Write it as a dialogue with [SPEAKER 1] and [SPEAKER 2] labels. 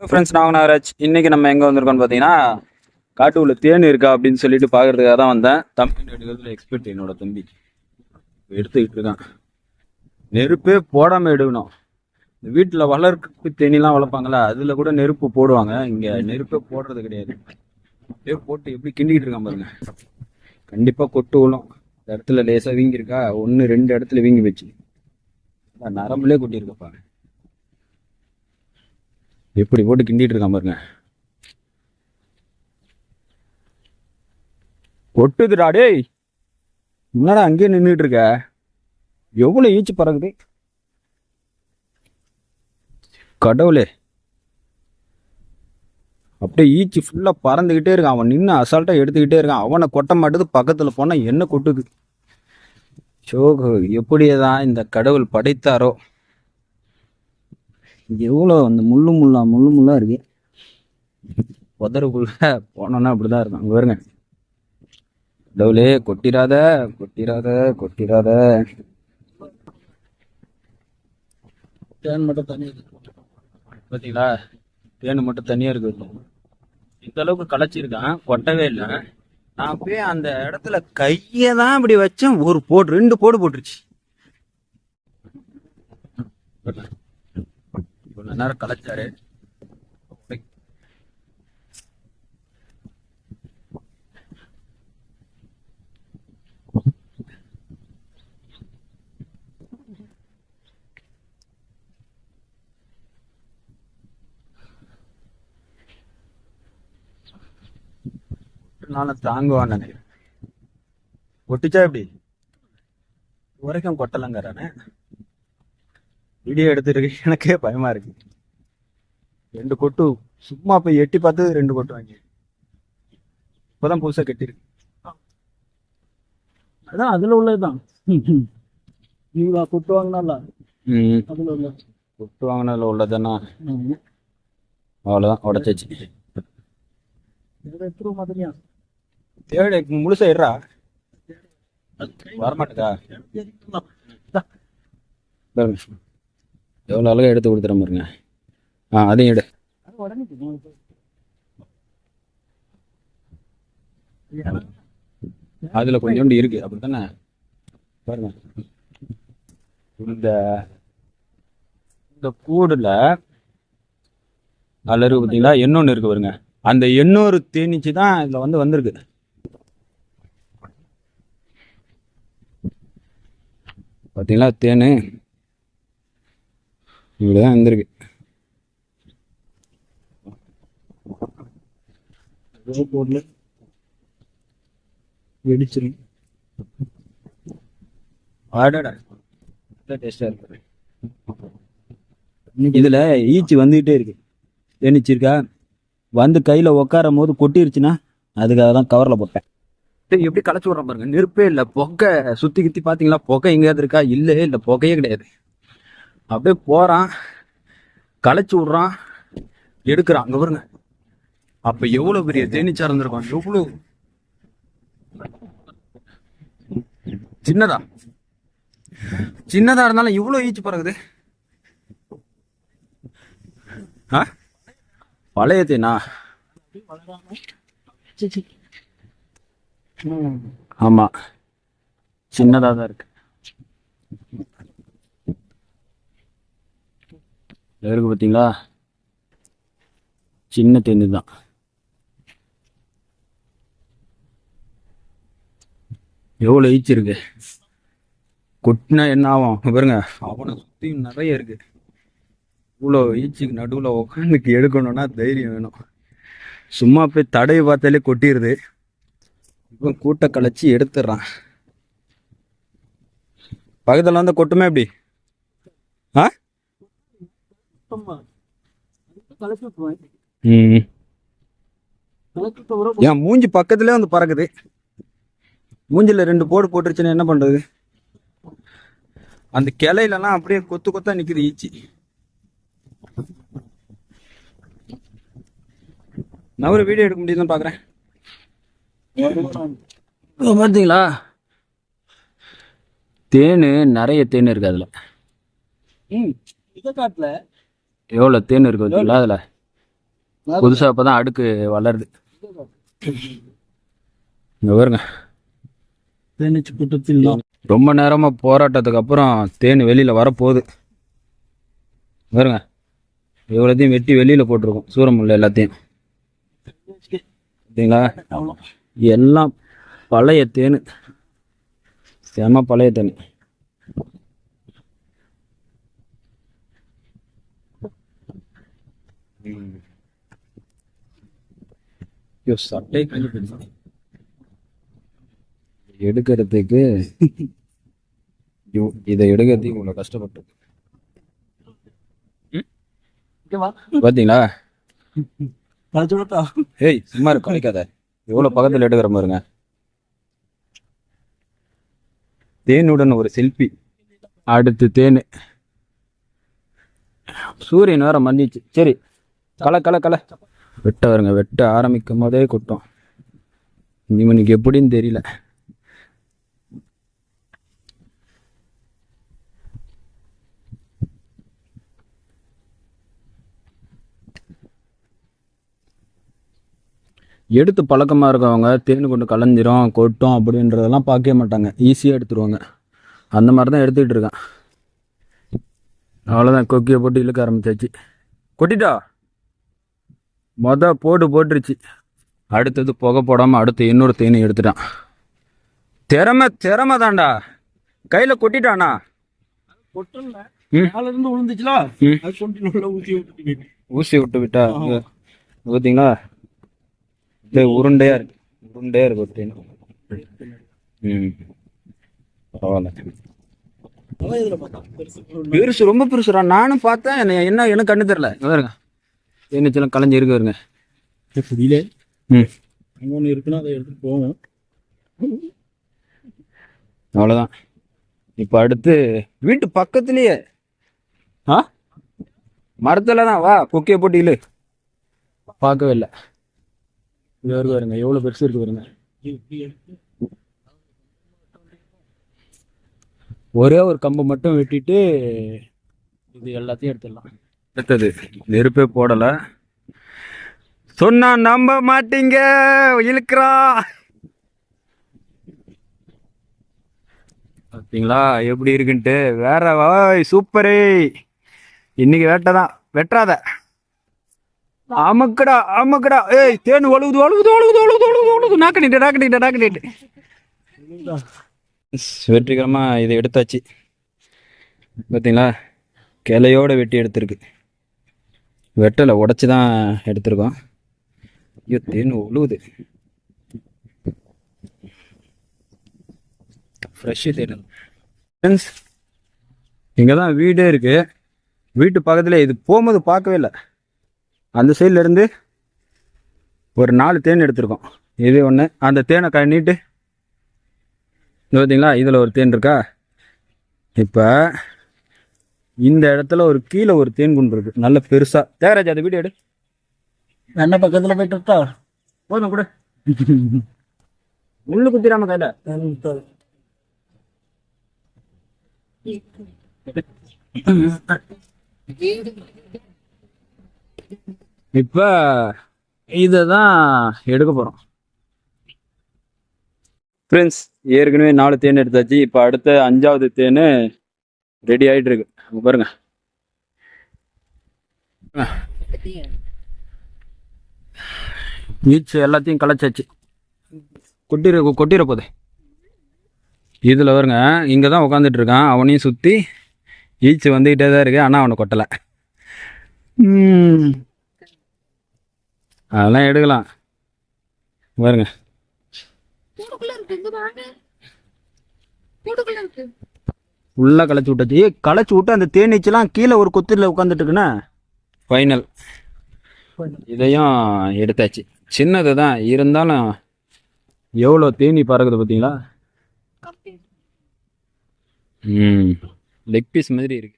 [SPEAKER 1] Friends நான் நாகராஜ் இன்னைக்கு நம்ம எங்கே வந்திருக்கோம்னு பார்த்தீங்கன்னா காட்டுக்குள்ள தேன் இருக்கா அப்படின்னு சொல்லிட்டு பார்க்கறதுக்காக தான் வந்தேன். தம்பி எடுக்கிறதுல எக்ஸ்பர்ட் என்னோட தம்பி. எடுத்துக்கிட்டு இருக்கான். நெருப்பே போடாமல் எடுக்கணும். இந்த வீட்டில் வளர்க்கு தேனிலாம் வளர்ப்பாங்களா அதில் கூட நெருப்பு போடுவாங்க. இங்கே நெருப்பே போடுறது கிடையாது. அப்படியே போட்டு எப்படி கிண்டிக்கிட்டு இருக்கான் பாருங்க. கண்டிப்பாக கொட்டு விழும். இந்த இடத்துல லேசாக வீங்கியிருக்கா. ஒன்று ரெண்டு இடத்துல வீங்கி வச்சு நரம்புலேயே கொட்டியிருக்கப்பா. எப்படி போட்டு கிண்டிட்டு இருக்கான் பாருங்க. கொட்டுதுடா டேய். என்னடா அங்கேயே நின்றுட்டு இருக்க? எவ்வளோ ஈச்சு பறகுது கடவுளே. அப்படியே ஈச்சு ஃபுல்லாக பறந்துக்கிட்டே இருக்கான். அவன் நின்று அசால்ட்டாக எடுத்துக்கிட்டே இருக்கான். அவனை கொட்ட மாட்டுது பக்கத்தில் போனால் என்ன கொட்டுது? சோகு எப்படியேதான் இந்த கடவுள் படைத்தாரோ. எவ்வளோ அந்த முள்ளு முள்ளா முள்ளு முள்ளா இருக்கு. உதறுக்குள்ள போனோன்னா அப்படிதான் இருக்கும். அங்க வருங்க கடவுளே கொட்டிராத கொட்டிராத கொட்டிராத.
[SPEAKER 2] தேன் மட்டும் தண்ணி
[SPEAKER 1] பாத்தீங்களா? தேனு மட்டும் தனியா இருக்கு. இந்த அளவுக்கு களைச்சிருக்கான் கொட்டவே இல்லை. நான் போய் அந்த இடத்துல கையை தான் இப்படி வச்சேன். ஒரு போடு ரெண்டு போடு போட்டுருச்சு. இவ்வளவு நேரம் களைச்சாரு நானும் தாங்குவான்னு நினைக்கிறேன். ஒட்டிச்சா எப்படி? வரைக்கும் கொட்டலங்கிறானே. வீடியோ எடுத்துருக்கு எனக்கே பயமா இருக்கு. ரெண்டு கொட்டு. சும்மா போய் எட்டி பார்த்து ரெண்டு கொட்டு வாங்கி இப்பதான் புதுசா கட்டிருக்கு.
[SPEAKER 2] அதான் அதுல உள்ளதுதான். நீங்க கொட்டு வாங்கினால அதுல உள்ள.
[SPEAKER 1] கொட்டு வாங்கினதுல உள்ளதுன்னா
[SPEAKER 2] ஆமா.
[SPEAKER 1] அவ்வளவுதான். உடச்சாச்சு.
[SPEAKER 2] மாதிரியா?
[SPEAKER 1] தேவை முழுசா இடுறா. வரமாட்டேதா. எவ்வளோ அழகா எடுத்து கொடுத்துற பாருங்க. ஆ அதையும் எடு.
[SPEAKER 2] அதில்
[SPEAKER 1] அதுல கொஞ்சோண்டு இருக்கு அப்படித்தானே? பாருங்க. இந்த இந்த கூடுல அதில் இருக்கு பார்த்தீங்களா எண்ணொன்று இருக்கு பாருங்க. அந்த எண்ணூறு தேனிச்சு தான் இதுல வந்து வந்திருக்கு. பார்த்தீங்களா தேனு. இப்படிதான் வந்திருக்கு.
[SPEAKER 2] ஏதோ பொருள் வெடிச்சிரும்.
[SPEAKER 1] ஆடாடா. டேஸ்டா இருக்கு. இதுல ஈச்சி வந்துகிட்டே இருக்கு. தேனிச்சிருக்கா வந்து கையில உட்காரும் போது கொட்டிருச்சுன்னா அதுக்காக தான் கவர்ல போட்டேன். எப்படி களைச்சு விட்றோம் பாருங்க. நெருப்பே இல்லை. புகை. சுத்தி கித்தி பாத்தீங்களா? புகை எங்கேயாவது இருக்கா? இல்லவே இல்லை. புகையே கிடையாது. அப்படியே போறான் களைச்சு விட்றான் எடுக்கிறான். அங்க பாருங்க. அப்ப எவ்வளவு பெரிய தேனீச்சா இருந்திருக்கும் எவ்வளவு? சின்னதா? சின்னதா இருந்தாலும் இவ்வளவு ஈச்சு பறகுது ஆ? பழைய தேனா. ஆமா. சின்னதா தான் இருக்கு. இருக்கு பாத்தீங்களா? சின்ன தேனு தான். எவ்வளவு ஈச்சு இருக்கு? கொட்டினா என்ன ஆகும்? பாருங்க. அவனை சுற்றியும் நிறைய இருக்கு. இவ்வளோ ஈச்சுக்கு நடுவுல உட்காந்துக்கு எடுக்கணும்னா தைரியம் வேணும். சும்மா போய் தடவை பார்த்தாலே கொட்டிடுது இப்போ கூட்ட கலைச்சி எடுத்துடுறான். பக்கத்தில் வந்து கொட்டுமே எப்படி? ஆ
[SPEAKER 2] ஆமா. கலக்கி விட்டுருவேன்.
[SPEAKER 1] ம்
[SPEAKER 2] கலக்கி விட்ட பிறகு
[SPEAKER 1] என் மூஞ்சி பக்கத்துலேயே வந்து பறக்குது. மூஞ்சில ரெண்டு போடு போட்டுருச்சுன்னா என்ன பண்றது? அந்த கிளையிலலாம் அப்படியே கொத்து கொத்தா நிக்குது ஈச்சி. நான் ஒரு வீடியோ எடுக்க முடியுதுன்னு பாக்குறேன். பார்த்தீங்களா தேனு நிறைய தேன் இருக்கு அதுல.
[SPEAKER 2] ம் இதை காட்டல
[SPEAKER 1] எவ்வளோ தேன் இருக்கு பார்த்தீங்களா அதில். புதுசாக இப்போ தான் அடுக்கு வளருது. இங்கே பாருங்க.
[SPEAKER 2] தேனீச்சு கூட்டத்தில்
[SPEAKER 1] ரொம்ப நேரமாக போராட்டத்துக்கு அப்புறம் தேன் வெளியில் வரப்போகுது. பாருங்க. இவ்வளோத்தையும் வெட்டி வெளியில் போட்டிருக்கோம். சூரமுல்ல எல்லாத்தையும். பார்த்தீங்களா எல்லாம் பழைய தேன். செம பழைய தேன். எடுக்கிறதுக்கு ஐயோ, இதை எடுக்கிறதுக்கு இவ்வளோ கஷ்டப்பட்டு
[SPEAKER 2] விட்டா
[SPEAKER 1] ஏய் சும்மா இருக்கு கிடைக்காத எவ்வளோ பக்கத்தில் எடுக்கிற பாருங்க. தேனுடன் ஒரு செல்ஃபி அடுத்து தேன். சூரியன் வேற மன்னிச்சு. சரி. கலை கலை கலை. வெட்ட வருங்க வெட்ட ஆரம்பிக்கும் போதே கொட்டும். இவனுக்கு எப்படின்னு தெரியல. எடுத்து பழக்கமாக இருக்கவங்க தேன் கொண்டு கலைஞ்சிரும் கொட்டும் அப்படின்றதெல்லாம் பார்க்கவே மாட்டாங்க. ஈஸியாக எடுத்துருவாங்க. அந்த மாதிரி தான் எடுத்துக்கிட்டு இருக்கான். அவ்வளோதான் கொக்கியை போட்டு இழுக்க ஆரம்பிச்சாச்சு. கொட்டிட்டா? மொத போட்டு போட்டுருச்சு. அடுத்தது புகை போடாமல் அடுத்து இன்னொரு தேனி எடுத்துட்டான். திறமை திறமை தான்டா. கையில் கொட்டிட்டானா? ஊசி விட்டு விட்டா. பார்த்தீங்களா உருண்டையா இருக்கு. உருண்டையா இருக்கு தேன். ம். பரவாயில்ல.
[SPEAKER 2] பெருசு
[SPEAKER 1] ரொம்ப பெருசுடா. நானும் பார்த்தேன். என்ன என்ன கண்ணு தெரியல. தேனீச்சலாம் கலைஞ்சு இருக்கு பாருங்க.
[SPEAKER 2] புரியல.
[SPEAKER 1] ம்.
[SPEAKER 2] அங்க ஒண்ணு இருக்குன்னா அதை எடுத்துட்டு போவோம்.
[SPEAKER 1] அவ்வளோதான் இப்போ அடுத்து வீட்டு பக்கத்துலயே. ஆ? மரத்தில் தான். வா கொக்கையை போட்டு இழு. பார்க்கவே இல்லை. இது வரைக்கும் பாருங்க எவ்வளோ பெருசு இருக்கு
[SPEAKER 2] எடுத்து
[SPEAKER 1] ஒரே ஒரு கம்பை மட்டும் வெட்டிட்டு இது எல்லாத்தையும் எடுத்துடலாம். அடுத்தது நெருப்பே போடலை. சொன்னா நம்ப மாட்டீங்க இழுக்கிறா. பார்த்தீங்களா எப்படி இருக்குன்ட்டு? வேற வாய் சூப்பரு. இன்னைக்கு வெட்டதான் வெட்டாத அமக்கடா அமக்கடா. ஏய் தேன் ஒழுகுது ஒழுகுது ஒழுகுது ஒழுகுது ஒழுகுது ஒழுகுது நாக்கணிட்டு நாக்கணிட்டு நாக்கணிட்டு வெற்றிகரமாக இதை எடுத்தாச்சு. பார்த்தீங்களா கிளையோட வெட்டி எடுத்திருக்கு. வெட்டலை உடச்சி தான் எடுத்திருக்கோம். ஐயோ தேன் உழுவுது. ஃப்ரெஷ்ஷு தேன். ஃப்ரெண்ட்ஸ் இங்கே தான் வீடே இருக்குது வீட்டு பக்கத்தில் இது போகும்போது பார்க்கவே இல்லை. அந்த சைட்லேருந்து ஒரு நாலு தேன் எடுத்திருக்கோம். இது ஒன்று அந்த தேனை க நீட்டு. இது பார்த்தீங்களா இதில் ஒரு தேன் இருக்கா? இப்போ இந்த இடத்துல ஒரு கீழே ஒரு தேன் குண்டு இருக்கு. நல்ல பெருசா. தேகராஜ் அந்த வீடியோ எடு.
[SPEAKER 2] என்ன பக்கத்துல போயிட்டு விட்டா
[SPEAKER 1] போதும் கூட. முள்ளு குத்திராம கையில. இப்ப இதை தான் எடுக்க போறோம். ஃப்ரெண்ட்ஸ் ஏற்கனவே நாலு தேன் எடுத்தாச்சு. இப்போ அடுத்த அஞ்சாவது தேன் ரெடி ஆயிட்டு இருக்கு அங்க பாருங்க. ஈச்சு எல்லாத்தையும் களைச்சாச்சு கொட்டிர கொட்டிர போதே. இதில் வருங்க இங்கே தான் உட்காந்துட்டு இருக்கான் அவனையும் சுற்றி ஈச்சு வந்துக்கிட்டே தான் இருக்கு. ஆனால் அவனை கொட்டலை. ம். அதெல்லாம் எடுக்கலாம். பாருங்க. ஃபுல்லாக களைச்சி விட்டாச்சு. ஏ களைச்சி விட்டு அந்த தேனீச்செல்லாம் கீழே ஒரு கொத்தில் உட்காந்துட்டு இருக்குண்ணே. ஃபைனல் இதையும் எடுத்தாச்சு. சின்னது தான். இருந்தாலும் எவ்வளோ தேனி பறக்குது பார்த்தீங்களா? ம். லெக் பீஸ் மாதிரி இருக்கு.